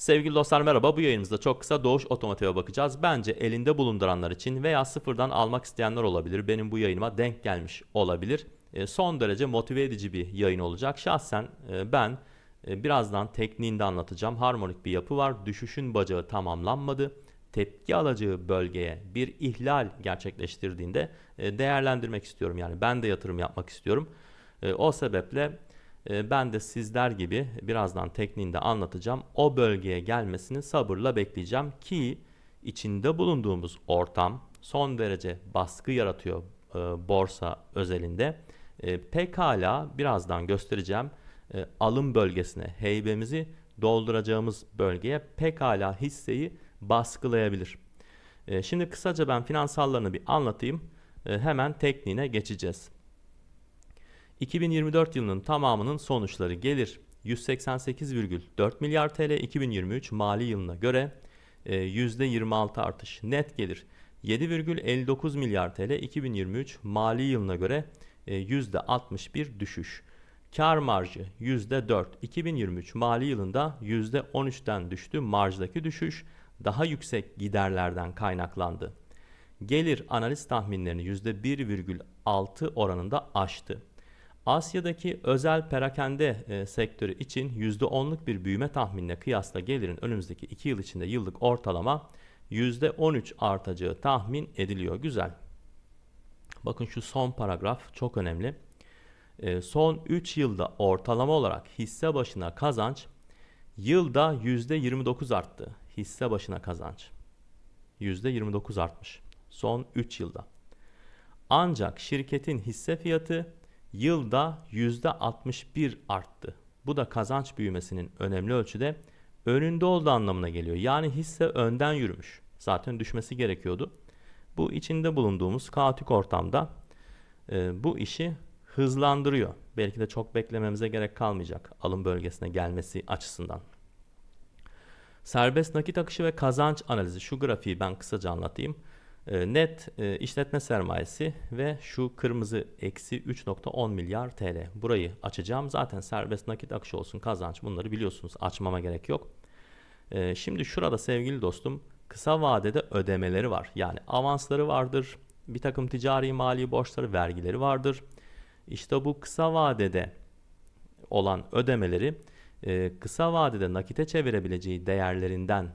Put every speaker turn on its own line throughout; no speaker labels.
Sevgili dostlar merhaba. Bu yayınımızda çok kısa Doğuş Otomotiv'e bakacağız. Bence elinde bulunduranlar için veya sıfırdan almak isteyenler olabilir. Benim bu yayınıma denk gelmiş olabilir. E, son derece motive edici bir yayın olacak. Şahsen e, ben e, birazdan tekniğinde anlatacağım. Harmonik bir yapı var. Düşüşün bacağı tamamlanmadı. Tepki alacağı bölgeye bir ihlal gerçekleştirdiğinde değerlendirmek istiyorum. Yani ben de yatırım yapmak istiyorum. O sebeple ben de sizler gibi birazdan tekniğinde anlatacağım. O bölgeye gelmesini sabırla bekleyeceğim ki içinde bulunduğumuz ortam son derece baskı yaratıyor e, borsa özelinde. E, pekala birazdan göstereceğim e, alım bölgesine heybemizi dolduracağımız bölgeye pekala hisseyi baskılayabilir. Şimdi kısaca ben finansallarını bir anlatayım. Hemen tekniğine geçeceğiz. 2024 yılının tamamının sonuçları gelir 188,4 milyar TL 2023 mali yılına göre e, %26 artış net gelir 7,59 milyar TL 2023 mali yılına göre e, %61 düşüş. Kar marjı %4 2023 mali yılında %13'ten düştü. Marjdaki düşüş daha yüksek giderlerden kaynaklandı. Gelir analiz tahminlerini %1,6 oranında aştı. Asya'daki özel perakende e, sektörü için %10'luk bir büyüme tahminine kıyasla gelirin önümüzdeki 2 yıl içinde yıllık ortalama %13 artacağı tahmin ediliyor. Güzel. Bakın şu son paragraf çok önemli. E, son 3 yılda ortalama olarak hisse başına kazanç yılda %29 arttı. Hisse başına kazanç. %29 artmış. Son 3 yılda. Ancak şirketin hisse fiyatı yılda %61 arttı. Bu da kazanç büyümesinin önemli ölçüde önünde olduğu anlamına geliyor. Yani hisse önden yürümüş. Zaten düşmesi gerekiyordu. Bu içinde bulunduğumuz kaotik ortamda e, bu işi hızlandırıyor. Belki de çok beklememize gerek kalmayacak alım bölgesine gelmesi açısından. Serbest nakit akışı ve kazanç analizi şu grafiği ben kısaca anlatayım. E, net e, işletme sermayesi ve şu kırmızı eksi 3.10 milyar TL. Burayı açacağım. Zaten serbest nakit akışı olsun kazanç bunları biliyorsunuz. Açmama gerek yok. E, şimdi şurada sevgili dostum kısa vadede ödemeleri var. Yani avansları vardır. Bir takım ticari mali borçları vergileri vardır. İşte bu kısa vadede olan ödemeleri kısa vadede nakite çevirebileceği değerlerinden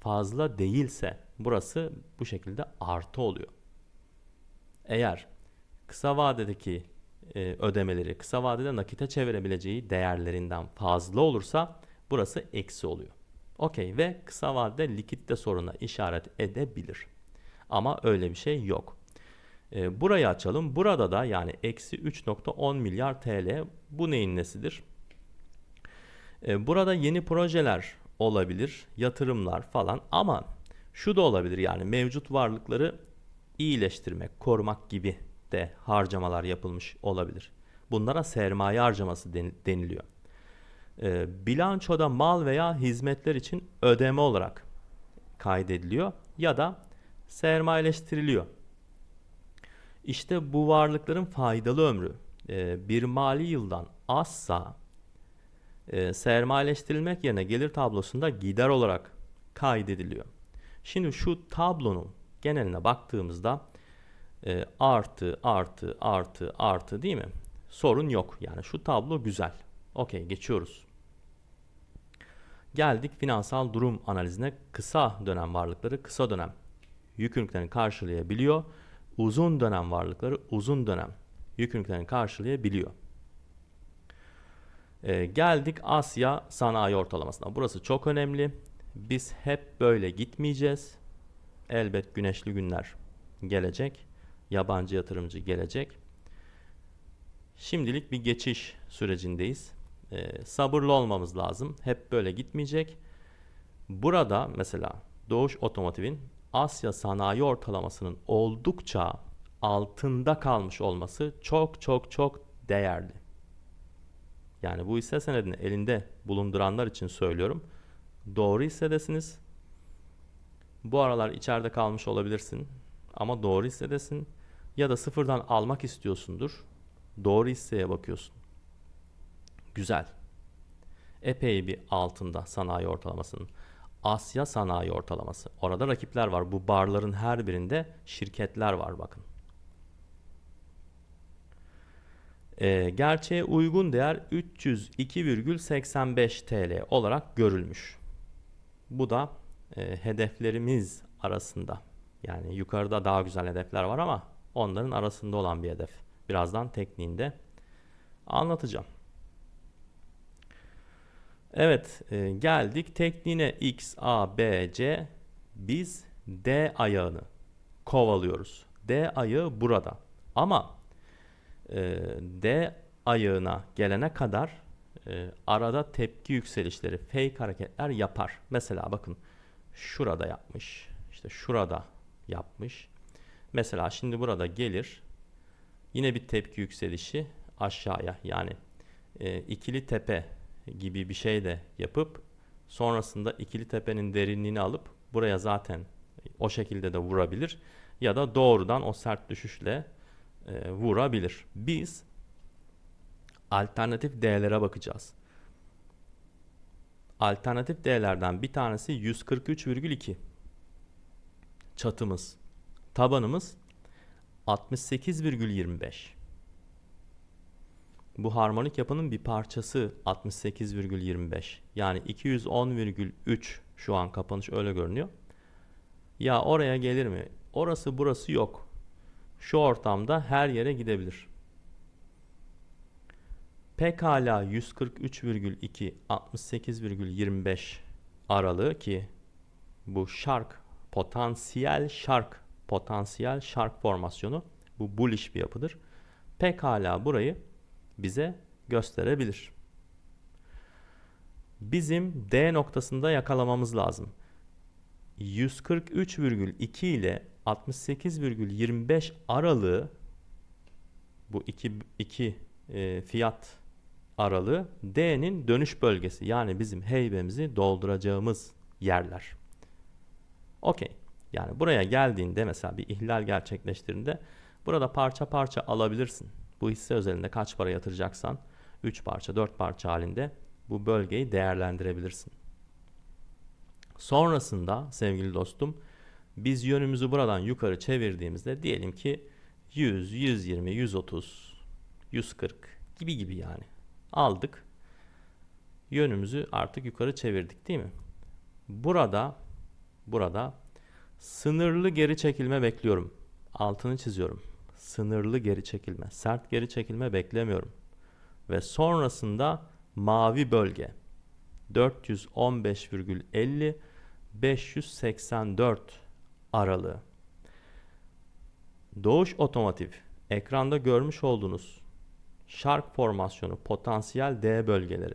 fazla değilse burası bu şekilde artı oluyor. Eğer kısa vadedeki e, ödemeleri kısa vadede nakite çevirebileceği değerlerinden fazla olursa burası eksi oluyor. Okey ve kısa vadede likitte soruna işaret edebilir. Ama öyle bir şey yok. E, burayı açalım. Burada da yani eksi 3.10 milyar TL bu neyin nesidir? E, burada yeni projeler olabilir, yatırımlar falan ama şu da olabilir yani mevcut varlıkları iyileştirmek, korumak gibi de harcamalar yapılmış olabilir. Bunlara sermaye harcaması deniliyor. E, bilançoda mal veya hizmetler için ödeme olarak kaydediliyor ya da sermayeleştiriliyor. İşte bu varlıkların faydalı ömrü e, bir mali yıldan azsa e, sermayeleştirilmek yerine gelir tablosunda gider olarak kaydediliyor. Şimdi şu tablonun geneline baktığımızda e, artı artı artı artı değil mi? Sorun yok. Yani şu tablo güzel. Okey geçiyoruz. Geldik finansal durum analizine. Kısa dönem varlıkları kısa dönem yükümlülüklerini karşılayabiliyor. Uzun dönem varlıkları uzun dönem yükümlülüklerini karşılayabiliyor. Ee, geldik Asya sanayi ortalamasına. Burası çok önemli. Biz hep böyle gitmeyeceğiz. Elbet güneşli günler gelecek. Yabancı yatırımcı gelecek. Şimdilik bir geçiş sürecindeyiz. Ee, sabırlı olmamız lazım. Hep böyle gitmeyecek. Burada mesela Doğuş Otomotiv'in Asya sanayi ortalamasının oldukça altında kalmış olması çok çok çok değerli. Yani bu hisse senedini elinde bulunduranlar için söylüyorum. Doğru hissedesiniz. Bu aralar içeride kalmış olabilirsin ama doğru hissedesin ya da sıfırdan almak istiyorsundur. Doğru hisseye bakıyorsun. Güzel. epey bir altında sanayi ortalamasının. Asya sanayi ortalaması. Orada rakipler var. Bu barların her birinde şirketler var bakın. E, gerçeğe uygun değer 302,85 TL olarak görülmüş. Bu da e, hedeflerimiz arasında. Yani yukarıda daha güzel hedefler var ama onların arasında olan bir hedef. Birazdan tekniğinde anlatacağım. Evet e, geldik tekniğine X, A, B, C. Biz D ayağını kovalıyoruz. D ayağı burada. Ama e, D ayağına gelene kadar e, arada tepki yükselişleri, fake hareketler yapar. Mesela bakın şurada yapmış. işte şurada yapmış. Mesela şimdi burada gelir. Yine bir tepki yükselişi aşağıya yani e, ikili tepe gibi bir şey de yapıp sonrasında ikili tepenin derinliğini alıp buraya zaten o şekilde de vurabilir ya da doğrudan o sert düşüşle e, vurabilir. Biz alternatif değerlere bakacağız. Alternatif değerlerden bir tanesi 143,2 çatımız. Tabanımız 68,25. Bu harmonik yapının bir parçası 68,25. Yani 210,3 şu an kapanış öyle görünüyor. Ya oraya gelir mi? Orası burası yok. Şu ortamda her yere gidebilir. Pekala 143,2 68,25 aralığı ki bu şark potansiyel şark potansiyel şark formasyonu bu bullish bir yapıdır. Pekala burayı bize gösterebilir. Bizim D noktasında yakalamamız lazım. 143,2 ile 68,25 aralığı bu iki, iki e, fiyat aralığı D'nin dönüş bölgesi yani bizim heybemizi dolduracağımız yerler. Okey. Yani buraya geldiğinde mesela bir ihlal gerçekleştirdiğinde burada parça parça alabilirsin. Bu hisse özelinde kaç para yatıracaksan 3 parça 4 parça halinde bu bölgeyi değerlendirebilirsin. Sonrasında sevgili dostum biz yönümüzü buradan yukarı çevirdiğimizde diyelim ki 100, 120, 130, 140 gibi gibi yani aldık. Yönümüzü artık yukarı çevirdik değil mi? Burada burada sınırlı geri çekilme bekliyorum. Altını çiziyorum. Sınırlı geri çekilme, sert geri çekilme beklemiyorum. Ve sonrasında mavi bölge 415,50 584 aralığı. Doğuş Otomotiv ekranda görmüş olduğunuz şark formasyonu potansiyel D bölgeleri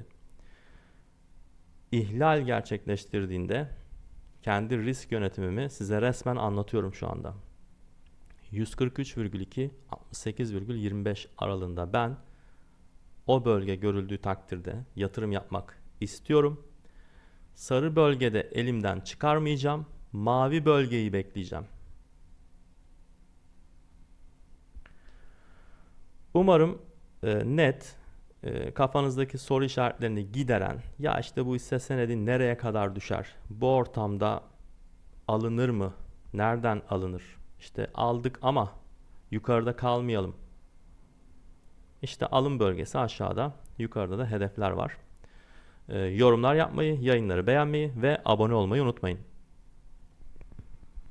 ihlal gerçekleştirdiğinde kendi risk yönetimimi size resmen anlatıyorum şu anda. 143,2 68,25 aralığında ben o bölge görüldüğü takdirde yatırım yapmak istiyorum. Sarı bölgede elimden çıkarmayacağım. Mavi bölgeyi bekleyeceğim. Umarım e, net e, kafanızdaki soru işaretlerini gideren ya işte bu hisse senedi nereye kadar düşer? Bu ortamda alınır mı? Nereden alınır? İşte aldık ama yukarıda kalmayalım. İşte alım bölgesi aşağıda, yukarıda da hedefler var. E, yorumlar yapmayı, yayınları beğenmeyi ve abone olmayı unutmayın.